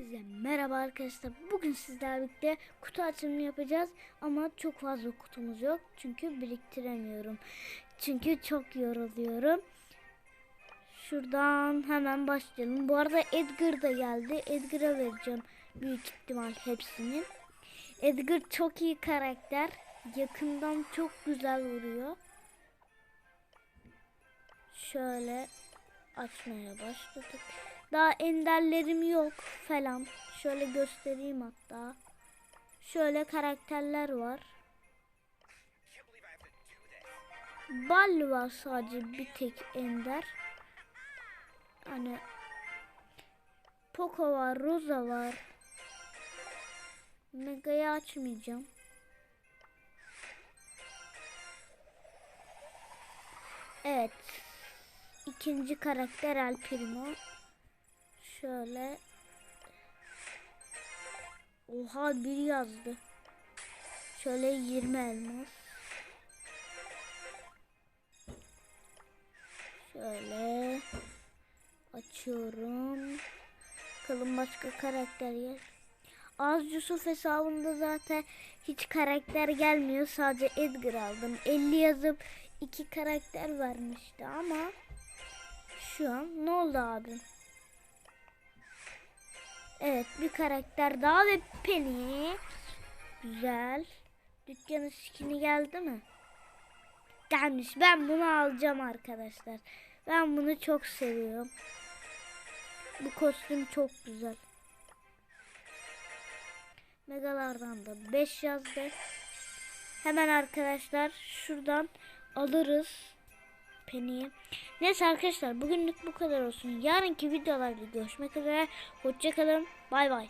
Size merhaba arkadaşlar. Bugün sizlerle birlikte kutu açılımı yapacağız ama çok fazla kutumuz yok. Çünkü biriktiremiyorum. Çünkü çok yoruluyorum. Şuradan hemen başlayalım. Bu arada Edgar da geldi. Edgar'a vereceğim büyük ihtimal hepsini. Edgar çok iyi karakter. Yakından çok güzel vuruyor. Şöyle açmaya başladık. Daha enderlerim yok falan. Şöyle göstereyim hatta. Şöyle karakterler var. Bal var sadece bir tek ender. Hani Poco var, Rosa var. Mega'yı açmayacağım. Evet. İkinci karakter El Primo. Şöyle. Oha bir yazdı. Şöyle 20 elmas. Şöyle. Açıyorum. Bakalım başka karakter yer. Az Yusuf hesabında zaten hiç karakter gelmiyor. Sadece Edgar aldım. 50 yazıp iki karakter vermişti ama şu an ne oldu abim? Evet bir karakter daha ve Penny. Güzel. Dükkanın skini geldi mi? Gelmiş. Ben bunu alacağım arkadaşlar. Ben bunu çok seviyorum. Bu kostüm çok güzel. Megalardan da 5 yazdı. Hemen arkadaşlar şuradan alırız. Penny'i. Neyse arkadaşlar bugünlük bu kadar olsun. Yarınki videolarda görüşmek üzere. Hoşçakalın. Bay bay.